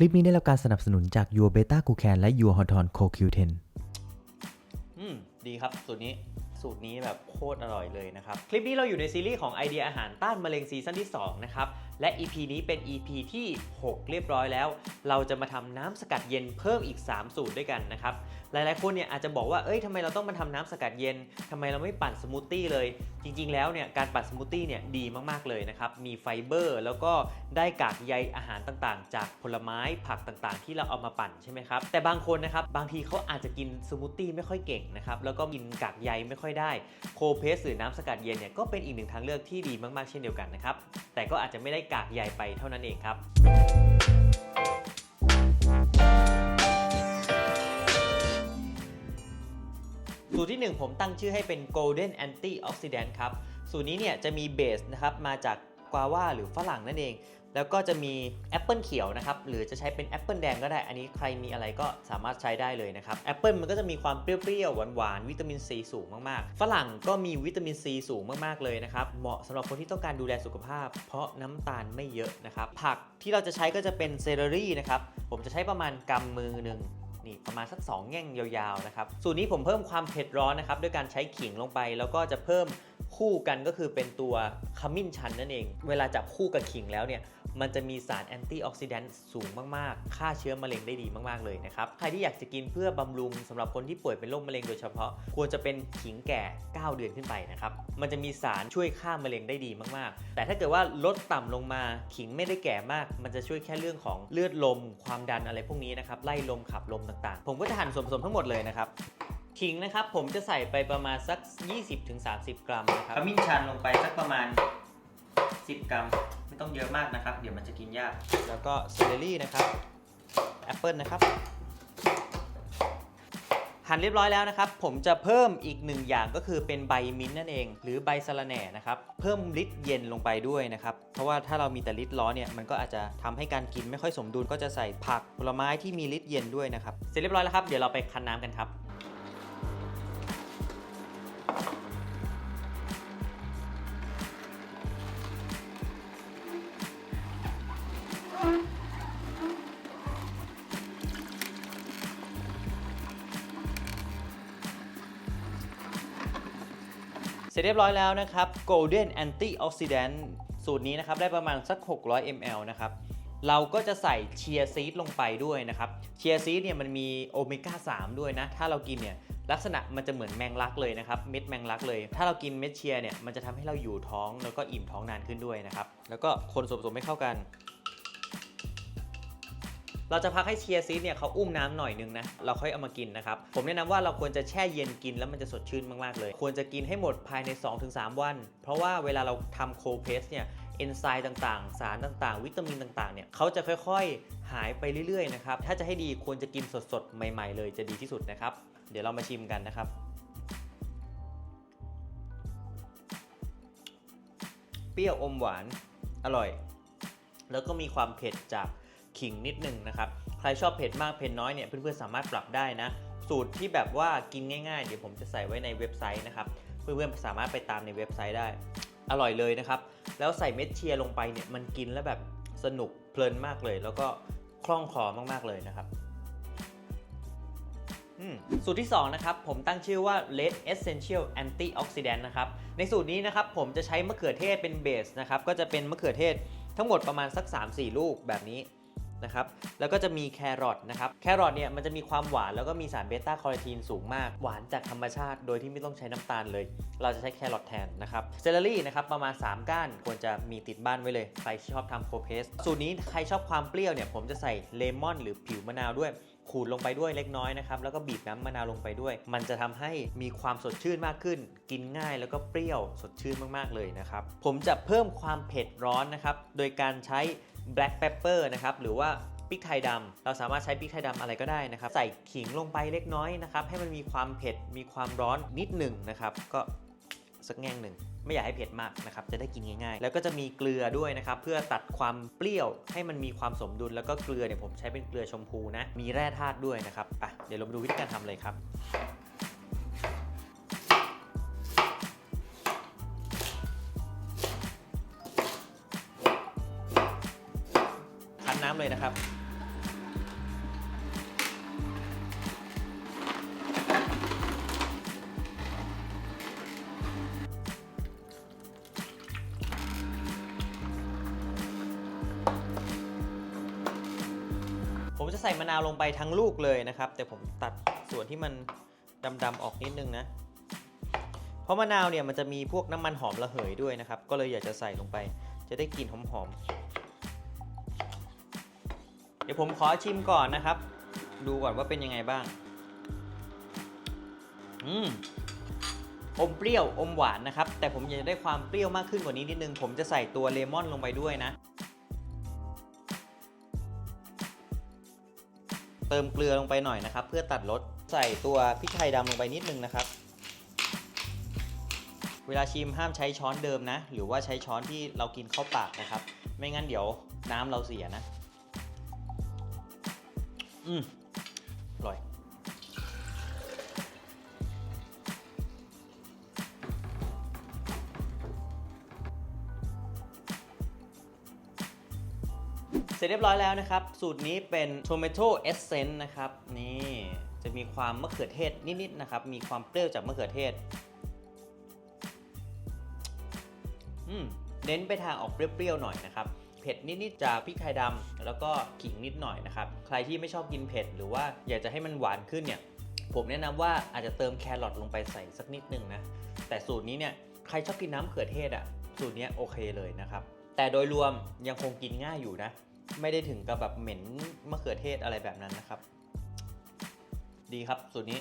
ลิปนี้ได้รับการสนับสนุนจาก Your Beta g l u c a n และ Your h o t o n CoQ10 อืม ดีครับ สูตรนี้ สูตรนี้แบบโคตรอร่อยเลยนะครับ คลิปนี้เราอยู่ในซีรีส์ของไอเดียอาหารต้านมะเร็งซีซั่นที่ 2 นะครับ และ EP นี้เป็น EP ที่ 6 เรียบร้อยแล้ว เราจะมาทำน้ำสกัดเย็นเพิ่มอีก 3 สูตรด้วยกันนะครับ หลายๆคนเนี่ยอาจจะบอกว่าเอ้ยทำไมเราต้องมาทำน้ำสกัดเย็นทำไมเราไม่ปั่นสมูทตี้เลย จริงๆแล้วเนี่ยการปั่นสมูทตี้เนี่ยดีมากๆเลยนะครับมีไฟเบอร์ แล้วก็ได้กากใยอาหารต่างๆ จากผลไม้ผักต่างๆ ที่เราเอามาปั่นใช่ไหมครับแต่บางคนนะครับบางทีเขาอาจจะกินสมูทตี้ไม่ค่อยเก่งนะครับแล้วก็กินกากใยไม่ค่อยได้โคเพสหรือน้ำสกัดเย็นเนี่ยก็เป็นอีกหนึ่งทางเลือกที่ดีมากๆเช่นเดียวกันนะครับ แต่ก็อาจจะไม่ได้กากใยไปเท่านั้นเองครับสูตรที่ 1 ผมตั้งชื่อให้เป็น Golden Antioxidant ครับ สูตรนี้เนี่ยจะมีเบสนะครับมาจากกวาว่าหรือฝรั่งนั่นเอง แล้วก็จะมีแอปเปิลเขียวนะครับ หรือจะใช้เป็นแอปเปิลแดงก็ได้ อันนี้ใครมีอะไรก็สามารถใช้ได้เลยนะครับแอปเปิลมันก็จะมีความเปรี้ยวๆหวานๆวิตามินซีสูงมากๆ ฝรั่งก็มีวิตามินซีสูงมากๆเลยนะครับ เหมาะสำหรับคนที่ต้องการดูแลสุขภาพ เพราะน้ำตาลไม่เยอะนะครับ ผักที่เราจะใช้ก็จะเป็นเซเลอรี่นะครับ ผมจะใช้ประมาณกำมือหนึ่งนี่ประมาณสัก 2 แง่งยาวๆนะครับ สูตรนี้ผมเพิ่มความเผ็ดร้อนนะครับด้วยการใช้ขิงลงไป แล้วก็จะเพิ่มคู่กันก็คือเป็นตัวขมิ้นชันนั่นเอง เวลาจับคู่กับขิงแล้วเนี่ย มันจะมีสารแอนตี้ออกซิแดนต์สูงมากๆ ฆ่าเชื้อมะเร็งได้ดีมากๆเลยนะครับ ใครที่อยากจะกินเพื่อบำรุงสำหรับคนที่ป่วยเป็นโรคมะเร็งโดยเฉพาะ ควรจะเป็นขิงแก่ 9 เดือนขึ้นไปนะครับ มันจะมีสารช่วยฆ่ามะเร็งได้ดีมากๆ แต่ถ้าเกิดว่าลดต่ำลงมาขิงไม่ได้แก่มาก มันจะช่วยแค่เรื่องของเลือดลม ความดันอะไรพวกนี้นะครับ ไล่ลมขับลมต่างๆ ผมก็จะหั่นส่วนผสมทั้งหมดเลยนะครับขิงนะครับผมจะใส่ไปประมาณสัก 20-30 กรัมนะครับขมิ้นชันลงไปสักประมาณ 10 กรัม ไม่ต้องเยอะมากนะครับ เดี๋ยวมันจะกินยาก แล้วก็เซเลอรี่นะครับแอปเปิลนะครับ หั่นเรียบร้อยแล้วนะครับ ผมจะเพิ่มอีกหนึ่งอย่างก็คือเป็นใบมิ้นท์นั่นเอง หรือใบสะระแหน่นะครับ เพิ่มฤทธิ์เย็นลงไปด้วยนะครับ เพราะว่าถ้าเรามีแต่ฤทธิ์ร้อนเนี่ย มันก็อาจจะทำให้การกินไม่ค่อยสมดุล ก็จะใส่ผักผลไม้ที่มีฤทธิ์เย็นด้วยนะครับ เสร็จเรียบร้อยแล้วครับ เดี๋ยวเราไปคั้นน้ำกันครับ ร็จเรียบร้อยแล้วนะครับ Golden Antioxidant สูตรนี้นะครับได้ประมาณสัก 600 ml นะครับเราก็จะใส่เชียร์ซีดลงไปด้วยนะครับเชียร์ซีดเนี่ยมันมีโอเมก้า3ด้วยนะ ถ้าเรากินเนี่ยลักษณะมันจะเหมือนแมงลักเลยนะครับเม็ดแมงลักเลย ถ้าเรากินเม็ดเชียร์เนี่ยมันจะทำให้เราอยู่ท้องแล้วก็อิ่มท้องนานขึ้นด้วยนะครับแล้วก็คนส่วนผสมให้เข้ากัน เราจะพักให้เชียร์ซีดเนี่ยเขาอุ้มน้ำหน่อยนึงนะ เราค่อยเอามากินนะครับ ผมแนะนำว่าเราควรจะแช่เย็นกินแล้วมันจะสดชื่นมากๆเลย ควรจะกินให้หมดภายใน 2-3 วัน เพราะว่าเวลาเราทำโคเพสเนี่ยเอนไซม์ต่างๆ สารต่างๆ วิตามินต่างๆ เนี่ยเขาจะค่อยๆ หายไปเรื่อยๆ นะครับ ถ้าจะให้ดีควรจะกินสดๆ ใหม่ๆ เลยจะดีที่สุดนะครับ เดี๋ยวเรามาชิมกันนะครับ เปรี้ยวอมหวาน อร่อย แล้วก็มีความเผ็ดจาก ขิงนิดนึงนะครับ ใครชอบเผ็ดมากเผ็ดน้อยเนี่ยเพื่อนๆสามารถปรับได้นะ สูตรที่แบบว่ากินง่ายๆ เดี๋ยวผมจะใส่ไว้ในเว็บไซต์นะครับ เพื่อนๆสามารถไปตามในเว็บไซต์ได้ อร่อยเลยนะครับ แล้วใส่เม็ดเชียร์ลงไปเนี่ยมันกินแล้วแบบสนุกเพลินมากเลย แล้วก็คล่องคอมากๆเลยนะครับสูตรที่ 2 นะครับ ผมตั้งชื่อว่า Red Essential Antioxidant นะครับ ในสูตรนี้นะครับ ผมจะใช้มะเขือเทศเป็นเบสนะครับ ก็จะเป็นมะเขือเทศทั้งหมดประมาณสัก 3-4 ลูกแบบนี้ นะครับ แล้วก็จะมีแครอทนะครับ แครอทเนี่ยมันจะมีความหวานแล้วก็มีสารเบต้าคาโรทีนสูงมาก หวานจากธรรมชาติ โดยที่ไม่ต้องใช้น้ำตาลเลย เราจะใช้แครอทแทนนะครับ เซเลอรี่นะครับประมาณ 3 ก้านควรจะมีติดบ้านไว้เลย ใครชอบทำโคเพส สูตรนี้ใครชอบความเปรี้ยวเนี่ยผมจะใส่เลมอนหรือผิวมะนาวด้วยขูดลงไปด้วยเล็กน้อยนะครับ แล้วก็บีบน้ำมะนาวลงไปด้วย มันจะทำให้มีความสดชื่นมากขึ้น กินง่ายแล้วก็เปรี้ยวสดชื่นมากๆเลยนะครับ ผมจะเพิ่มความเผ็ดร้อนนะครับ โดยการใช้ black pepper นะครับหรือว่าพริกไทยดำเราสามารถใช้พริกไทยดำอะไรก็ได้นะครับใส่ขิงลงไปเล็กน้อยนะครับให้มันมีความเผ็ดมีความร้อนนิดหนึ่งนะครับก็สักแง่งหนึ่งไม่อยากให้เผ็ดมากนะครับ จะได้กินง่ายๆ แล้วก็จะมีเกลือด้วยนะครับ เพื่อตัดความเปรี้ยวให้มันมีความสมดุล แล้วก็เกลือเนี่ยผมใช้เป็นเกลือชมพูนะ มีแร่ธาตุด้วยนะครับ อะ เดี๋ยวเรามาดูวิธีการทำเลยครับำเลยนะครับ ผมจะใส่มะนาวลงไปทั้งลูกเลยนะครับ แต่ผมตัดส่วนที่มันดำๆออกนิดนึงนะ เพราะมะนาวเนี่ยมันจะมีพวกน้ำมันหอมระเหยด้วยนะครับ ก็เลยอยากจะใส่ลงไปจะได้กลิ่นหอมๆ ดี๋ยวผมขอชิมก่อนนะครับ ดูก่อนว่าเป็นยังไงบ้าง อืมอมเปรี้ยวอมหวานนะครับ แต่ผมอยากจะได้ความเปรี้ยวมากขึ้นกว่านี้นิดนึง ผมจะใส่ตัวเลมอนลงไปด้วยนะ เติมเกลือลงไปหน่อยนะครับ เพื่อตัดรสใส่ตัวพริกไทยดำลงไปนิดนึงนะครับ เวลาชิมห้ามใช้ช้อนเดิมนะ หรือว่าใช้ช้อนที่เรากินเข้าปากนะครับ ไม่งั้นเดี๋ยวน้ำเราเสียนะ อืมอร่อย เสร็จเรียบร้อยแล้วนะครับ สูตรนี้เป็น Tomato Essence นะครับ นี่จะมีความมะเขือเทศนิด ๆ นะครับ มีความเปรี้ยวจากมะเขือเทศ อืม เน้นไปทางออกเปรี้ยว ๆ หน่อยนะครับ เผ็ดนิดๆจากพริกไทยดำแล้วก็ขิงนิดหน่อยนะครับ ใครที่ไม่ชอบกินเผ็ดหรือว่าอยากจะให้มันหวานขึ้นเนี่ย ผมแนะนำว่าอาจจะเติมแครอทลงไปใส่สักนิดนึงนะ แต่สูตรนี้เนี่ยใครชอบกินน้ำเขือเทศอะ่ะ สูตรเนี้ยโอเคเลยนะครับ แต่โดยรวมยังคงกินง่ายอยู่นะ ไม่ได้ถึงกับแบบเหม็นมะเขือเทศอะไรแบบนั้นนะครับ ดีครับสูตรนี้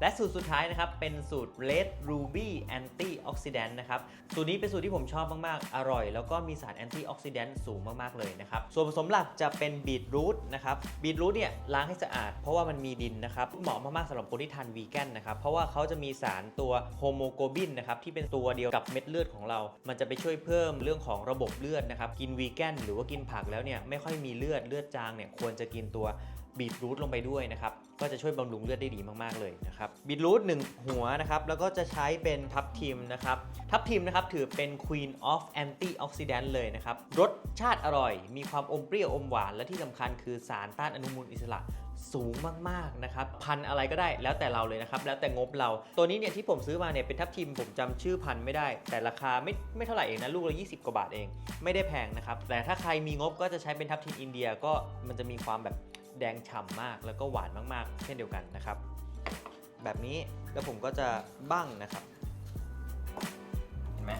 และสูตรสุดท้ายนะครับ เป็นสูตร Red Ruby Antioxidant นะครับ สูตรนี้เป็นสูตรที่ผมชอบมากๆ อร่อย แล้วก็มีสาร Antioxidant สูงมากๆเลยนะครับ ส่วนผสมหลักจะเป็นบีทรูทนะครับบีทรูทเนี่ยล้างให้สะอาดเพราะว่ามันมีดินนะครับเหมาะมากๆสำหรับคนที่ทานวีแกนนะครับ เพราะว่าเขาจะมีสารตัวโฮโมโกบินนะครับที่เป็นตัวเดียวกับเม็ดเลือดของเรา มันจะไปช่วยเพิ่มเรื่องของระบบเลือดนะครับกินวีแกนหรือว่ากินผักแล้วเนี่ยไม่ค่อยมีเลือดเลือดจางเนี่ยควรจะกินตัว บีทรูทลงไปด้วยนะครับ ก็จะช่วยบำรุงเลือดได้ดีมากๆเลยนะครับบีทรูทหนึ่งหัวนะครับ แล้วก็จะใช้เป็นทับทิมนะครับ ทับทิมนะครับถือเป็น Queen of Antioxidant เลยนะครับ รสชาติอร่อย มีความอมเปรี้ยวอมหวาน และที่สำคัญคือสารต้านอนุมูลอิสระสูงมากๆนะครับ พันอะไรก็ได้แล้วแต่เราเลยนะครับ แล้วแต่งบเรา ตัวนี้เนี่ยที่ผมซื้อมาเนี่ยเป็นทับทิมผมจำชื่อพันไม่ได้ แต่ราคาไม่ไม่เท่าไหร่เองนะลูกละ20 กว่าบาทเอง ไม่ได้แพงนะครับ แต่ถ้าใครมีงบก็จะใช้เป็นทับทิมอินเดียก็มันจะมีความแบบ แดงฉ่ำมากแล้วก็หวานมากๆ เช่นเดียวกันนะครับ แบบนี้แล้วผมก็จะบั้งนะครับ เห็นไหม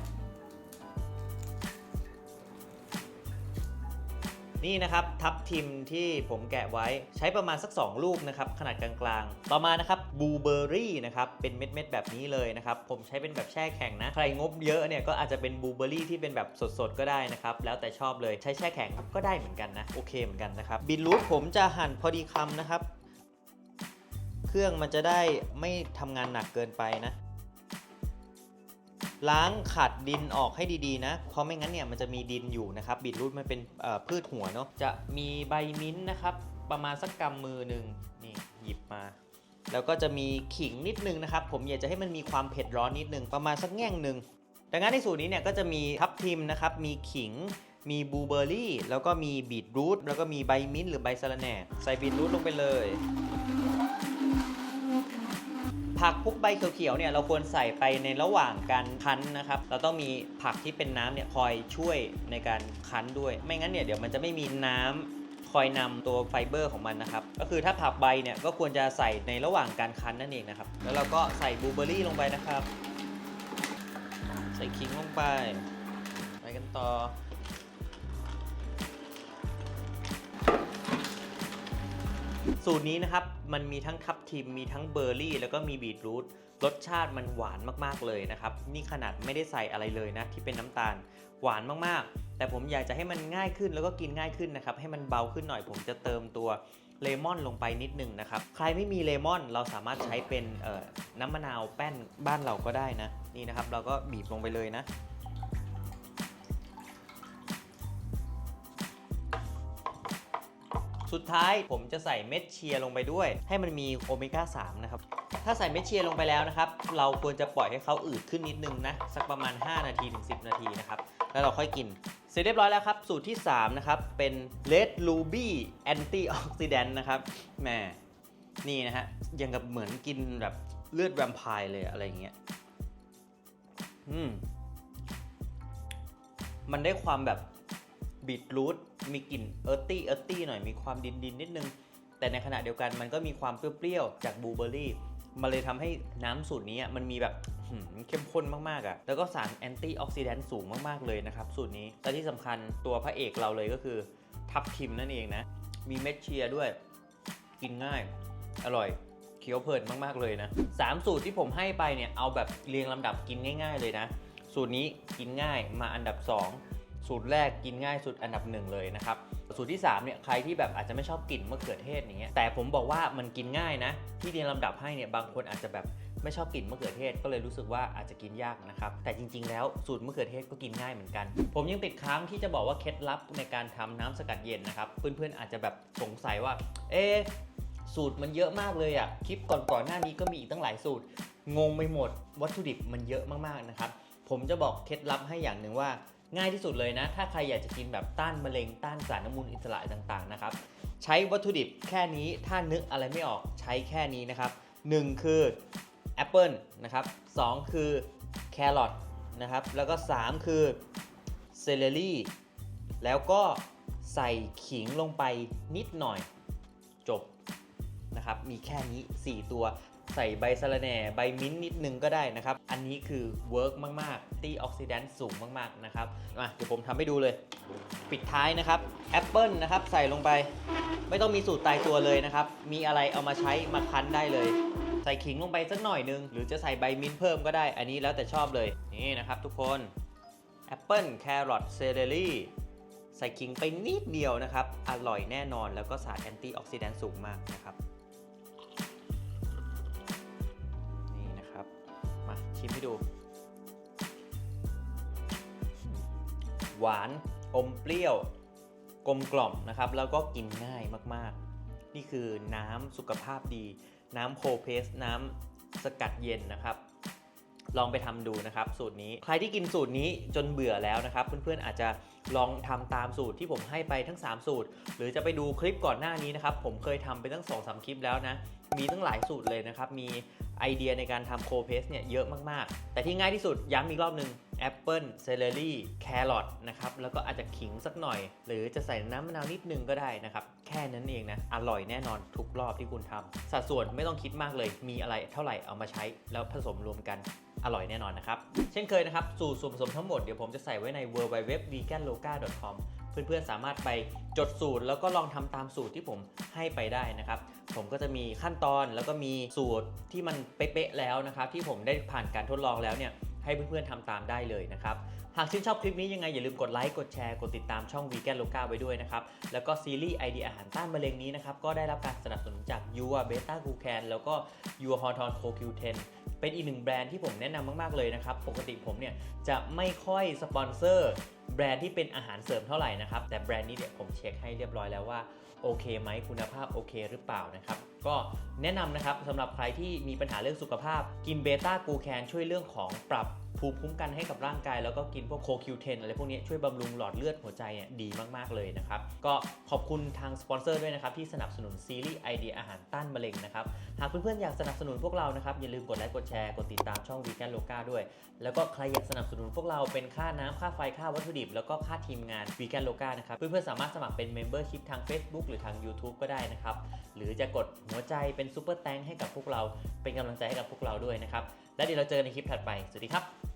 นี่นะครับทับทิมที่ผมแกะไว้ใช้ประมาณสัก 2 ลูกนะครับขนาดกลางๆ ต่อมานะครับบลูเบอร์รี่นะครับเป็นเม็ดๆแบบนี้เลยนะครับผมใช้เป็นแบบแช่แข็งนะใครงบเยอะเนี่ยก็อาจจะเป็นบลูเบอร์รี่ที่เป็นแบบสดๆก็ได้นะครับแล้วแต่ชอบเลยใช้แช่แข็งก็ได้เหมือนกันนะโอเคเหมือนกันนะครับบีทรูทผมจะหั่นพอดีคำนะครับ เครื่องมันจะได้ไม่ทำงานหนักเกินไปนะ ล้างขัดดินออกให้ดีๆนะ เพราะไม่งั้นเนี่ยมันจะมีดินอยู่นะครับบีทรูทมันเป็นพืชหัวเนาะจะมีใบมิ้นท์นะครับประมาณสักกำมือหนึ่งนี่หยิบมา แล้วก็จะมีขิงนิดนึงนะครับ ผมอยากจะให้มันมีความเผ็ดร้อนนิดนึงประมาณสักแง่งหนึ่งดังนั้นในสูตรนี้เนี่ยก็จะมีทับทิมนะครับมีขิงมีบลูเบอร์รี่แล้วก็มีบีทรูทแล้วก็มีใบมิ้นท์หรือใบสะระแหน่ใส่บีทรูทลงไปเลย ผักพวกใบเขียวๆเนี่ยเราควรใส่ไปในระหว่างการคั้นนะครับ เราต้องมีผักที่เป็นน้ำเนี่ยคอยช่วยในการคั้นด้วย ไม่งั้นเนี่ยเดี๋ยวมันจะไม่มีน้ำคอยนำตัวไฟเบอร์ของมันนะครับ ก็คือถ้าผักใบเนี่ยก็ควรจะใส่ในระหว่างการคั้นนั่นเองนะครับ แล้วเราก็ใส่บลูเบอร์รี่ลงไปนะครับ ใส่ขิงลงไป ไปกันต่อ สูตรนี้นะครับ มันมีทั้งทับทิมมีทั้งเบอร์รี่ แล้วก็มีบีทรูทรสชาติมันหวานมากๆเลยนะครับ นี่ขนาดไม่ได้ใส่อะไรเลยนะ ที่เป็นน้ำตาลหวานมากๆ แต่ผมอยากจะให้มันง่ายขึ้นแล้วก็กินง่ายขึ้นนะครับ ให้มันเบาขึ้นหน่อยผมจะเติมตัวเลมอนลงไปนิดนึงนะครับ ใครไม่มีเลมอนเราสามารถใช้เป็นน้ำมะนาวแป้นบ้านเราก็ได้นะ นี่นะครับ เราก็บีบลงไปเลยนะ สุดท้ายผมจะใส่เม็ดเชียร์ลงไปด้วย ให้มันมีโอเมก้า3นะครับ ถ้าใส่เม็ดเชียร์ลงไปแล้วนะครับ เราควรจะปล่อยให้เขาอืดขึ้นนิดนึงนะ สักประมาณ 5 นาทีถึง 10 นาทีนะครับ แล้วเราค่อยกิน เสร็จเรียบร้อยแล้วครับ สูตรที่ 3 นะครับ เป็น Red Ruby Antioxidant นะครับแหมนี่นะฮะยังกับเหมือนกินแบบเลือดแวมไพร์เลยอะไรอย่างเงี้ยอืมมันได้ความแบบ บีทรูทมีกลิ่นเอิร์ตี้เอิร์ตี้หน่อยมีความดินดินนิดนึง แต่ในขณะเดียวกันมันก็มีความเปรี้ยวๆจากบลูเบอร์รี่มันเลยทำให้น้ำสูตรนี้มันมีแบบเข้มข้นมากๆอะ่ะ แล้วก็สารแอนตี้ออกซิแดนต์สูงมากๆเลยนะครับ สูตรนี้และที่สำคัญตัวพระเอกเราเลยก็คือ ทับทิมนั่นเองนะ มีเม็ดเชียร์ด้วย กินง่าย อร่อย เคี้ยวเพลินมากๆเลยนะสามสูตรที่ผมให้ไปเนี่ย เอาแบบเรียงลำดับกินง่าย ๆ เลยนะ สูตรนี้กินง่ายมาอันดับ 2 สูตรแรกกินง่ายสุดอันดับหนึ่งเลยนะครับ สูตรที่3เนี่ยใครที่แบบอาจจะไม่ชอบกลิ่นมะเขือเทศอย่างเงี้ยแต่ผมบอกว่ามันกินง่ายนะ ที่เรียงลำดับให้เนี่ยบางคนอาจจะแบบไม่ชอบกลิ่นมะเขือเทศก็เลยรู้สึกว่าอาจจะกินยากนะครับ แต่จริง ๆ แล้วสูตรมะเขือเทศก็กินง่ายเหมือนกัน ผมยังติดค้างที่จะบอกว่าเคล็ดลับในการทำน้ำสกัดเย็นนะครับ เพื่อนๆอาจจะแบบสงสัยว่า เอ๊สูตรมันเยอะมากเลยอะคลิปก่อนๆหน้านี้ก็มีอีกตั้งหลายสูตรงงไปหมด วัตถุดิบมันเยอะมากๆนะครับผมจะบอกเคล็ดลับให้อย่างหนึ่งว่า ง่ายที่สุดเลยนะ ถ้าใครอยากจะกินแบบต้านมะเร็งต้านสารน้ำมูลอิสระต่างๆนะครับ ใช้วัตถุดิบแค่นี้ถ้านึกอะไรไม่ออกใช้แค่นี้นะครับ 1 คือแอปเปิลนะครับ 2 คือแครอทนะครับ แล้วก็ 3 คือเซเลอรี่ แล้วก็ใส่ขิงลงไปนิดหน่อยจบนะครับ มีแค่นี้ 4 ตัว ใส่ใบสะระแหน่ใบมิ้นท์นิดนึงก็ได้นะครับ อันนี้คือเวิร์กมาก ๆ ตี้ออกซิแดนต์สูงมาก ๆ นะครับมาเดี๋ยวผมทำให้ดูเลย ปิดท้ายนะครับแอปเปิลนะครับใส่ลงไป ไม่ต้องมีสูตรตายตัวเลยนะครับ มีอะไรเอามาใช้มาคั้นได้เลย ใส่ขิงลงไปสักหน่อยนึง หรือจะใส่ใบมิ้นท์เพิ่มก็ได้ อันนี้แล้วแต่ชอบเลย นี่นะครับทุกคนแอปเปิลแครอทเซเลอรี่ใส่ขิงไปนิดเดียวนะครับ อร่อยแน่นอนแล้วก็สารแอนตี้ออกซิแดนต์สูงมากนะครับ ชิมให้ดู หวานอมเปรี้ยว กลมกล่อมนะครับ แล้วก็กินง่ายมากๆ นี่คือน้ำสุขภาพดี น้ำโคเพส น้ำสกัดเย็นนะครับ ลองไปทำดูนะครับ สูตรนี้ ใครที่กินสูตรนี้จนเบื่อแล้วนะครับ เพื่อนๆอาจจะ ลองทำตามสูตรที่ผมให้ไปทั้ง 3 สูตร หรือจะไปดูคลิปก่อนหน้านี้นะครับ ผมเคยทำไปตั้ง2อสคลิปแล้วนะ มีตั้งหลายสูตรเลยนะครับ มีไอเดียในการทำโคเพสเนี่ยเยอะมาก ๆ แต่ที่ง่ายที่สุดย้ำอีกรอบหนึ่งแอปเปิลเซเลอรี่แครอทนะครับ แล้วก็อาจจะขิงสักหน่อย หรือจะใส่น้ำมะนาวนิดนึงก็ได้นะครับ แค่นั้นเองนะ อร่อยแน่นอนทุกรอบที่คุณทำสัดส่วนไม่ต้องคิดมากเลย มีอะไรเท่าไหร่เอามาใช้แล้วผสมรวมกัน อร่อยแน่นอนนะครับ เช่นเคยนะครับ สูตรส่วนผสมทั้งหมดเดี๋ยวผมจะใส่ไว้ใน w w w v e g a n l o c a c o m เพื่อนๆ สามารถไปจดสูตรแล้วก็ลองทำตามสูตรที่ผมให้ไปได้นะครับ ผมก็จะมีขั้นตอนแล้วก็มีสูตรที่มันเป๊ะๆแล้วนะครับ ที่ผมได้ผ่านการทดลองแล้วเนี่ยให้เพื่อนๆทำตามได้เลยนะครับ หากชื่นชอบคลิปนี้ยังไงอย่าลืมกดไลค์ กดแชร์ กดติดตามช่อง Vegan Loca ไว้ด้วยนะครับ แล้วก็ซีรีส์ไอเดียอาหารต้านมะเร็งนี้นะครับ ก็ได้รับการสนับสนุนจาก y u a Beta g l u c a n แล้วก็ y u a h o r t o n CoQ10 เป็นอีกหนึ่งแบรนด์ที่ผมแนะนำมากๆเลยนะครับ ปกติผมเนี่ยจะไม่ค่อยสปอนเซอร์ แบรนด์ที่เป็นอาหารเสริมเท่าไหร่นะครับ แต่แบรนด์นี้เนี่ยผมเช็คให้เรียบร้อยแล้วว่าโอเคไหมคุณภาพโอเคหรือเปล่านะครับ ก็แนะนำนะครับสำหรับใครที่มีปัญหาเรื่องสุขภาพ กินเบต้ากูแคนช่วยเรื่องของปรับภูมิคุ้มกันให้กับร่างกาย แล้วก็กินพวกโคคิวเทนอะไรพวกนี้ช่วยบำรุงหลอดเลือดหัวใจเนี่ยดีมากๆเลยนะครับ ก็ขอบคุณทางสปอนเซอร์ด้วยนะครับ ที่สนับสนุนซีรีส์ไอเดียอาหารต้านมะเร็งนะครับ หากเพื่อนๆอยากสนับสนุนพวกเรานะครับ อย่าลืมกดไลค์กดแชร์กดติดตามช่องวีแกนโลกาด้วย แล้วก็ใครอยากสนับสนุนพวกเราเป็นค่าน้ำค่าไฟค่าวัตถุดิบแล้วก็ค่าทีมงานวีแกนโลกานะครับ เพื่อนๆ สามารถสมัครเป็นเมมเบอร์ชิพทาง Facebook หรือทาง YouTube ก็ได้นะครับ หรือจะกดหัวใจเป็นซูเปอร์แตงให้กับพวกเรา เป็นกำลังใจให้กับพวกเราด้วยนะครับ และเดี๋ยวเราเจอกันในคลิปถัดไป สวัสดีครับ